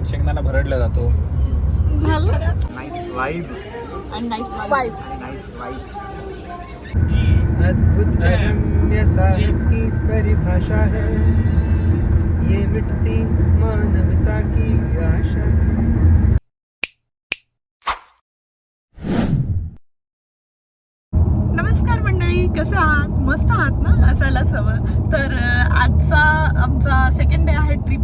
सोबत शेंगदाणा भरडला जातो. Nice vibe nice wife nice अद्भुत साहस की परिभाषा है। ये मिटती मानवता की आशा है। नमस्कार मंडळी कसं आहात? मस्त आहात ना? असायला हवं तर आजचा आमचा सेकंड डे आहे ट्रिपचा आणि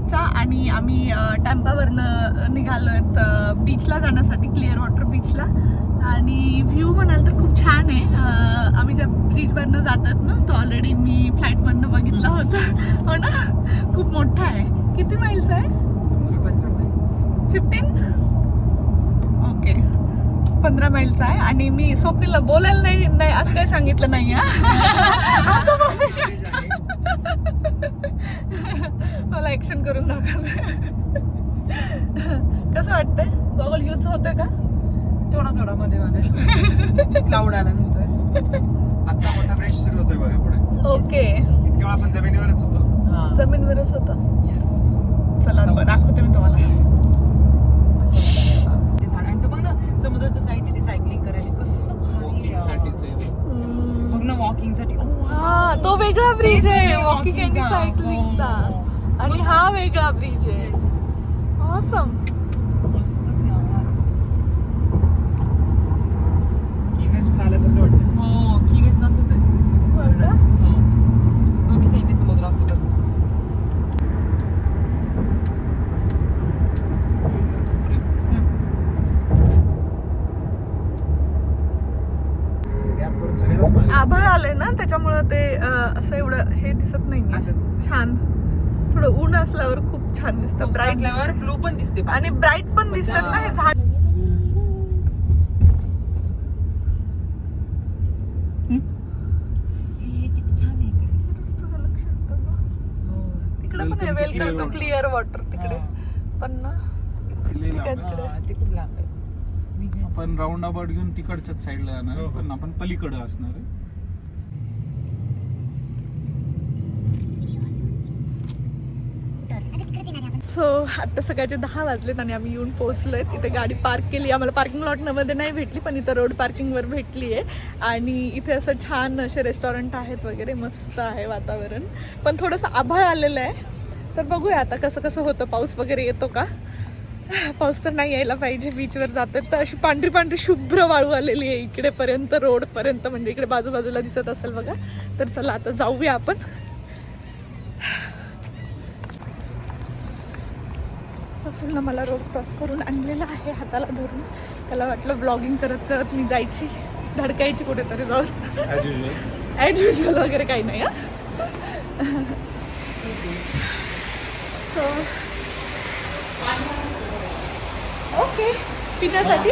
आम्ही निघालो आहेत बीचला जाण्यासाठी क्लिअर वॉटर बीचला आणि व्ह्यू म्हणाल तर खूप छान आहे. आम्ही ज्या ब्रिजवरनं जातात ना तो ऑलरेडी मी फ्लाईटमधनं बघितला होता. हो ना? खूप मोठा आहे. किती माईल्स आहे? फिफ्टीन ओके पंधरा माईलचा आहे. आणि मी स्वप्नीला बोलायला नाही नाही असं काही सांगितलं नाही हा. असं बोलू मला ऍक्शन करून दाखवलं कसं वाटतंय? गॉगल यूज होतंय का? थोडा थोडा मध्ये मध्ये. क्लाउड आल्यानंतर. आता मोठा ब्रिज सुरू होतोय बघा पुढे. ओके इतके वेळ आपण जमिनीवरच होतो. जमीनवरच होतं. चला दाखवते मी तुम्हाला. होतं झाड. आणि बघ ना समुद्राच्या साईडने ती सायकलिंग करायला. कसं भारी. बघ ना वॉकिंगसाठी. Oh. हा तो वेगळा ब्रिज आहे. वॉकिंग आणि. सायकलिंगचा हो. आणि हा वेगळा ब्रिज आहे. ऑसम वेस्ट आल्यासारखं वाटतं हो की वेस्ट असं ते हो. दोन्ही साईडने समुद्र असतो त्याचा. आभाळ आलंय ना त्याच्यामुळं ते असं एवढं हे दिसत नाही. छान थोडं ऊन असल्यावर खूप छान दिसतं ब्राईट ब्लू पण दिसते आणि ब्राईट पण दिसतात ना हे झाड हे किती छान आहे इकडे तुझं लक्ष होतं ना. हो. तिकडे पण आहे वेलकम टू. क्लिअर वॉटर तिकडे पण ना ठीक आहे. तिकडे ते खूप लांब आहे मी घ्यायचं. आपण राऊंड अबाउट घेऊन तिकडच्याच साईडला जाणार हो, हो. पण आपण पलीकडे असणार आहे सो आता सकाळचे दहा वाजलेत आणि आम्ही येऊन पोहोचलोय. तिथे गाडी पार्क केली. आम्हाला पार्किंग लॉटमध्ये नाही भेटली पण इथं रोड पार्किंगवर भेटली आहे आणि इथे असं छान असे रेस्टॉरंट आहेत वगैरे मस्त आहे वातावरण. पण थोडंसं आभाळ आलेलं आहे. तर बघूया आता कसं कसं होतं. पाऊस वगैरे येतो का? पाऊस तर नाही यायला पाहिजे. बीचवर जातात तर अशी पांढरी पांढरी शुभ्र वाळू आलेली आहे. इकडेपर्यंत रोडपर्यंत म्हणजे इकडे बाजूबाजूला दिसत असेल बघा. तर चला आता जाऊया आपण. प्रफुल्ल मला रोड क्रॉस करून आणलेला आहे हाताला धरून. त्याला वाटलं ब्लॉगिंग करत करत मी जायची. धडकायची कुठेतरी जाऊन. ॲज युजल वगैरे काही नाही सो ओके पिण्यासाठी?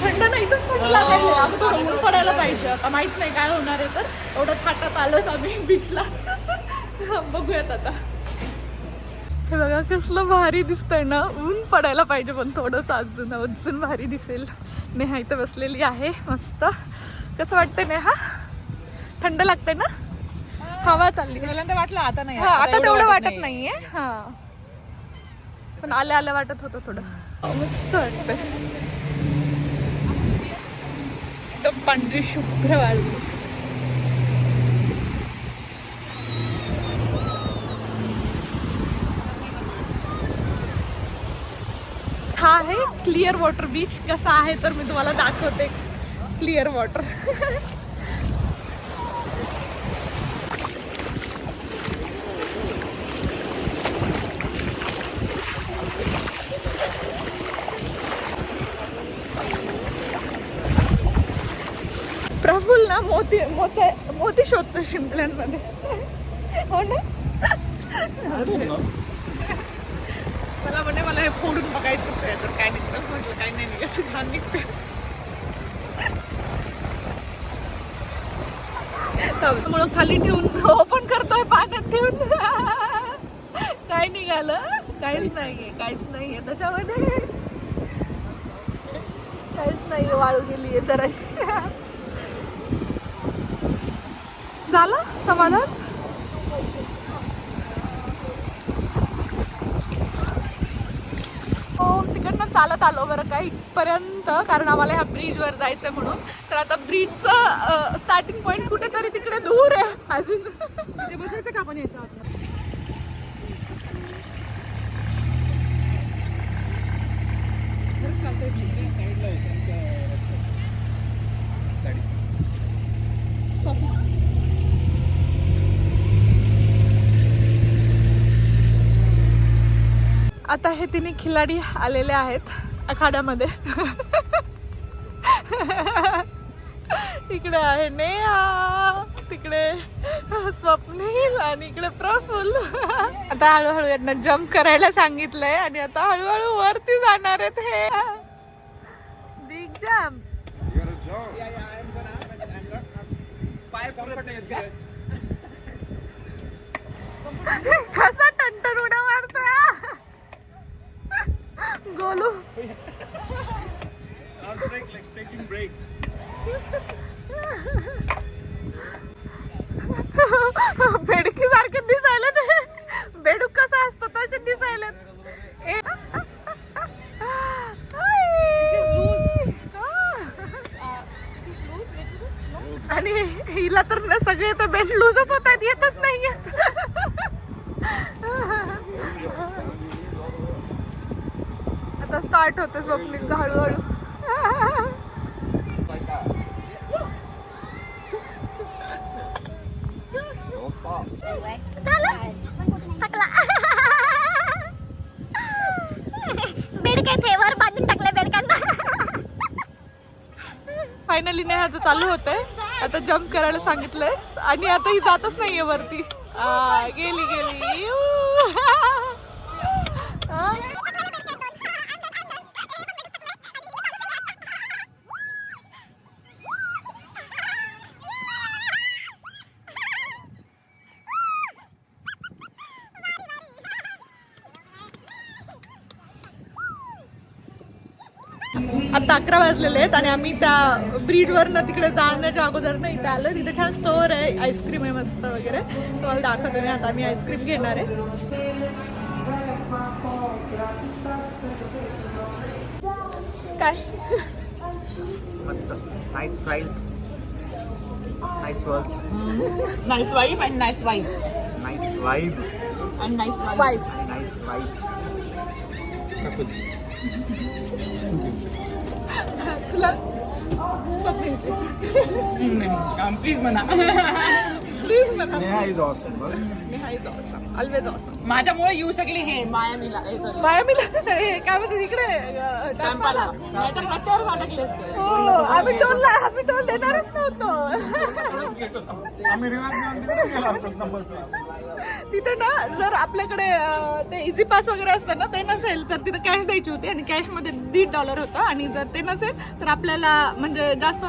थंड नाही इथंच थंड लागायला आम्ही थोडं ऊन पडायला पाहिजे. आता माहीत नाही काय होणार आहे तर एवढं थाटात आलोच आम्ही बीचला बघूयात आता. हे बघा कसलं भारी दिसतंय ना. ऊन पडायला पाहिजे पण थोडंसं अजून अजून भारी दिसेल. नेहा इथं बसलेली आहे मस्त. कसं वाटतंय नेहा? थंड लागतंय ना? हवा चालली. पहिल्यांदा वाटलं आता नाही. हा आता तेवढं वाटत नाही. नाहीये. हा. पण आल्या आल्या वाटत होतं थोडं. मस्त वाटतंय. एकदम पांढरी शुभ्र वाळू. हा आहे? क्लिअर वॉटर बीच कसा आहे? तर मी तुम्हाला दाखवते. क्लिअर वॉटर प्रफुल ना मोती मोत्या मोती शोधतो शिंपल्यांमध्ये. हो ना? मला म्हणे मला हे फोडून बघायचं आहे. तर काय निघतं म्हटलं काय नाही निघायचं घाण निघतं. म्हणून खाली ठेवून ओपन करतोय पाण्यात ठेवून. काय निघालं? काहीच नाहीये काहीच नाहीये त्याच्यामध्ये. काहीच नाहीये वाळू गेलीये जराशी. झालं समाधान? चालत आलो बरं का इथपर्यंत कारण आम्हाला ह्या ब्रिजवर जायचं म्हणून. तर आता ब्रिजचं स्टार्टिंग पॉईंट कुठेतरी तिकडे दूर आहे अजून. बसायचं का आपण याच्या आत? खरंच चालतंय ते. आता हे तिन्ही खिलाडी आलेले आहेत आखाड्यामध्ये. इकडे आहे नेहा तिकडे स्वप्नील आणि इकडे प्रफुल आता हळूहळू यांना जम्प करायला सांगितलंय आणि आता हळूहळू वरती जाणार आहेत हे. बिग जम्प कसा टंटन उड्या मारतोय गोलू. बेडकी सारखे दिसायला ते. बेडूक कसा असतो तसे दिसायला. आणि हिला तर सगळे तर बेड लूजच होतात येतच नाहीये आता स्टार्ट होतं स्वप्नीलचं हळूहळू. फायनली नेहाचं चालू होतंय. आता जम्प करायला सांगितलंय. आणि आता ही जातच नाहीये वरती. गेली गेली. आता अकरा वाजलेले आहेत आणि आम्ही त्या ब्रिजवरनं तिकडे जाण्याच्या अगोदर ना इथे आलो तिथे छान स्टोअर आहे आईस्क्रीम आहे मस्त वगैरे. तुम्हाला दाखवते मी. आता आम्ही आईस्क्रीम घेणार आहे. काय? मस्त. Nice prize nice worlds nice wife and nice wife nice vibe and nice wife wife nice vibe तुला स्वप्नीलची प्लीज म्हणा प्लीज म्हणा नेहा इज ऑसम बघ Neha is awesome always awesome माझ्यामुळे येऊ शकली हे. मायामीला. मायामीला हे काय म्हणते तिकडे? टॅम्पाला नाहीतर रस्त्यावरच अडकले असते. हो आम्ही टोलला आम्ही टोल देणारच नव्हतो. तिथे ना जर आपल्याकडे ते इझी पास वगैरे असतं ना ते नसेल तर तिथे कॅश द्यायची होती आणि कॅशमध्ये दीड डॉलर होतं. आणि जर ते नसेल तर आपल्याला म्हणजे जास्त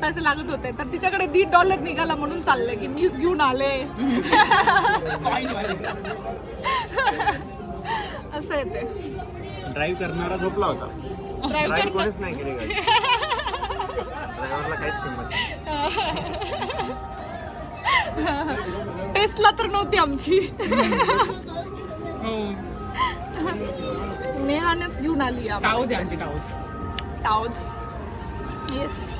पैसे लागत होते तर तिच्याकडे दीड डॉलर निघाला म्हणून चाललंय की मीच घेऊन आले. असं आहे ते. ड्राईव्ह करणारा झोपला होता. ड्राईव्ह कोणीच नाही केली गाडी. ड्रायव्हरला काहीच किंमत नाही. टेस्टला तर नव्हती आमची. नेहानेच घेऊन आली टाऊज आहे आमची टाऊज टाउज येस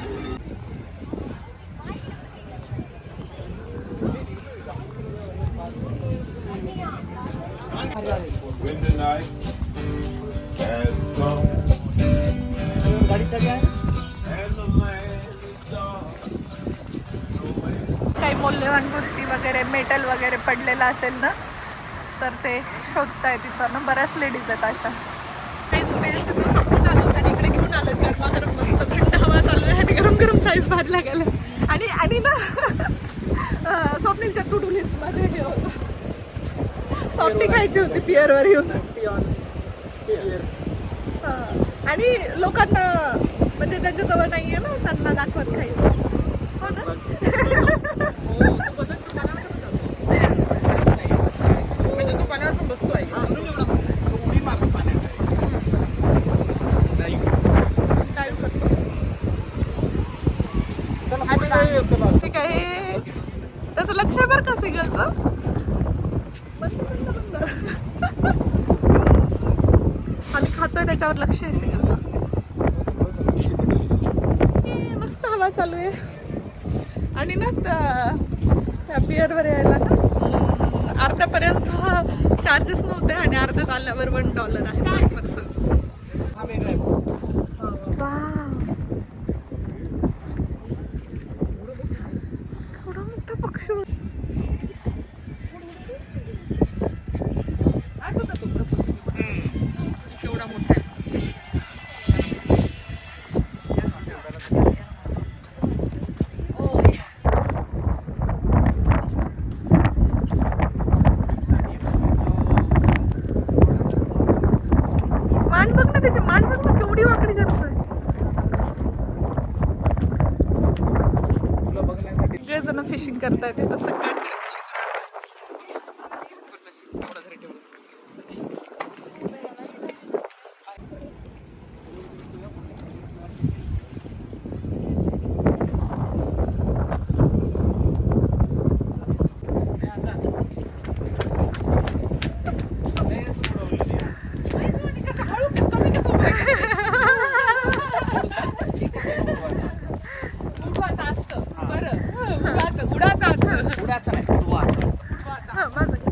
मौल्यवान गोष्टी वगैरे मेटल वगैरे पडलेलं असेल ना तर ते शोधताय तिथं ना बऱ्याच लेडीज आहेत अशा. काहीच ते तिथं संपून आलं आणि इकडे घेऊन आलं. गरमागरम मस्त थंड हवा चालू आहे आणि गरम गरम फ्राईज भात लागेल आणि आणि ना अं, स्वप्नीलच्या टू डू माझं हे होतं. सॉफ्टी खायची होती पिअरवर येऊन. हां. आणि लोकांना म्हणजे त्यांच्याजवळ नाही आहे ना त्यांना दाखवत खायचं. त्याचं लक्ष आहे का सिगलचं आम्ही खातोय त्याच्यावर लक्ष आहे सिंगलचं मस्त हवा चालू आहे. आणि ना त्या पिअरवर यायला ना अर्ध्यापर्यंत चार्जेस नव्हते आणि अर्ध्यात आल्यावर वन डॉलर आहे पर पर्सन हा वेगळा आहे केवढा मोठा पक्षी होता. हाच होता तो प्रफुल्ल. केवढा मोठा आहे. मान बघ ना त्याची मान बघ ना केवढी वाकडी करतोय तुला बघण्यासाठी सगळे जण फिशिंग करता येते तसं फिशिंग उडवाचं असतं. बरं. उडाचं- उडाचं असतं. उडाचं नाही, उडवाचं असतं.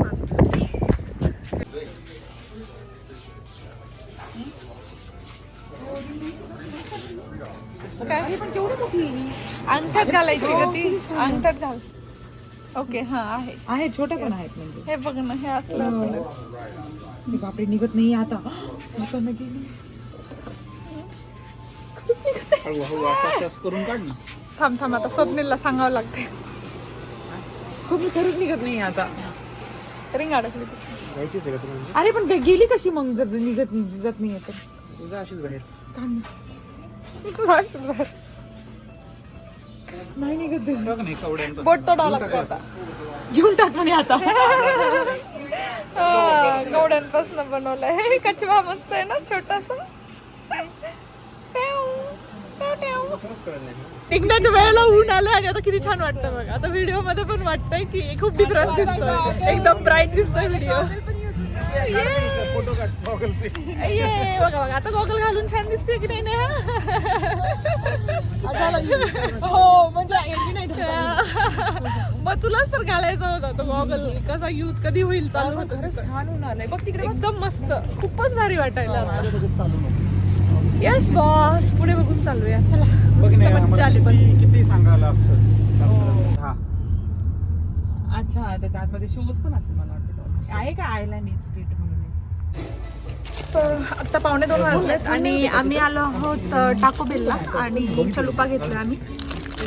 काय पण केवढी मोठी अंगठ्यात घालायची का ती? अंगठ्यात घाल. ओके हा आहे. आहे छोट्या पण आहेत म्हणजे. हे बघ ना हे असलं बापरे निघत नाही आता. आता न गेली हळूहळू असं असं करून काढ ना. थांब थांब आता स्वप्नीलला सांगावं लागते तुम्ही खरंच निघत नाही आता. रिंग अडकली ती. जायचीच आहे का तुला अरे पण गे- गेली कशी मग? जर निघत निघत नाही तर. तुझा अशीच बाहेर. नाही निघत बघ नाही कवड्यांपासून बोट तोडावं लागतं आता. घेऊन टाक म्हणे आता. हा, गवड्यांपासून बनवलंय. कचवा मस्त आहे ना छोटासा. निघण्याच्या वेळेला ऊन आलं आणि आता किती छान वाटतं बघ. आता व्हिडिओमध्ये पण वाटतंय की खूप डिफरन्स दिसतोय. एकदम ब्राईट दिसतोय व्हिडिओ ये बघा बघा. आता गॉगल घालून छान दिसते की नाही नेहा? हो म्हणजे मग तुलाच तर घालायचा होता. तो गॉगल कसा यूज कधी होईल चालू होतं. छान होणार बघ तिकडे एकदम मस्त. खूपच भारी वाटायला येस बॉस पुढे बघून चालूया चला बघ मस्त नाही मज्जा आली पण किती- किती सांगायला असतं? हा. अच्छा त्याच्या आतमध्ये शोज पण असेल मला वाटतं आहे का आयलँड स्ट्रीट म्हणून? So, आता पावणे दोन वाजलेत आणि आम्ही आलो आहोत टाको बेलला आणि चलुपा घेतला आम्ही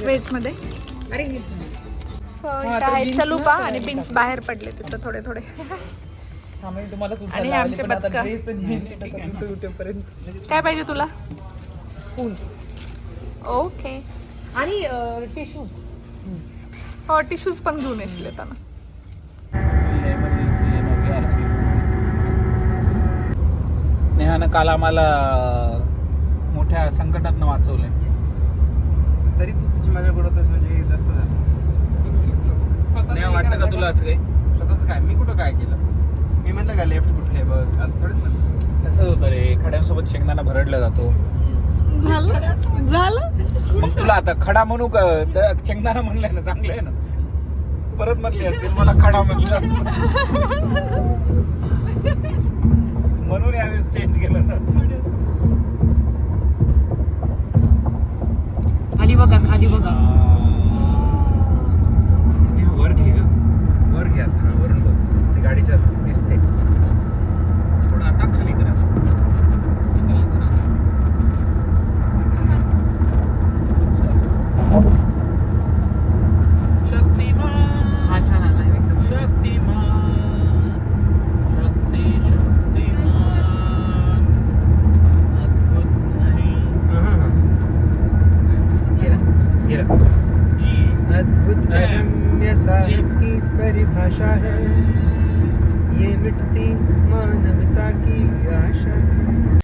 व्हेजमध्ये अरे हे- सो हा, आहे चलुपा आणि बीन्स बाहेर पडले तिथं थोडे थोडे. थांबा, मी तुम्हालाच आणि हे आमचे बदकं. हे काय पाहिजे तुला? स्पून ओके आणि टिश्यू हो टिश्यूज पण घेऊन येशील येताना नेहानं काल आम्हाला मोठ्या संकटात वाचवलंय. तरी तू तुझी माझ्या बुडवतोस म्हणजे जास्त झालं. नेहा वाटतं का तुला असं काही? स्वतःच काय? मी कुठं काय केलं? मी म्हणलं का लेफ्ट कुठे आहे? बघ असं थोडीच ना तसंच होतं रे. खड्यांसोबत शेंगदाणा भरडला जातो. झालं? झालं? मग तुला आता खडा म्हणू का? तर शेंगदाणा म्हणलंय ना चांगलं आहे ना? परत म्हणले असतील मला खडा म्हणलं म्हणून यावेळेस चेंज केलं ना. खाली बघा खाली बघा. वर घे ग वर घे असं हा वरून बघ. ते गाडीच्या दिसते थोडं आता खाली करायचं शक्तिमान हा छान आला एकदम शक्तिमान शक्ती शक्तिमान अद्भुत नाही हा, हा, हा. गेला गेला जी अद्भुत जय. अगम्य साहस की परिभाषा है ये मिटती मानवता की आशा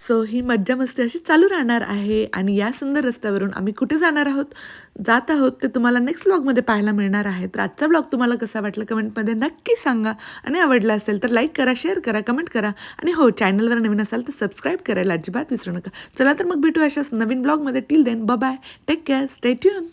सो ही मज्जा मस्ती अशी चालू राहणार आहे आणि या सुंदर रस्त्यावरून आम्ही कुठे जाणार आहोत जात आहोत ते तुम्हाला नेक्स्ट ब्लॉगमध्ये पाहायला मिळणार आहे. तर आजचा ब्लॉग तुम्हाला कसा वाटला कमेंटमध्ये नक्की सांगा आणि आवडला असेल तर लाईक करा शेअर करा कमेंट करा आणि हो चॅनलवर नवीन असाल तर सबस्क्राईब करायला अजिबात विसरू नका. चला तर मग भेटू अशाच नवीन ब्लॉगमध्ये till then bye take care stay tune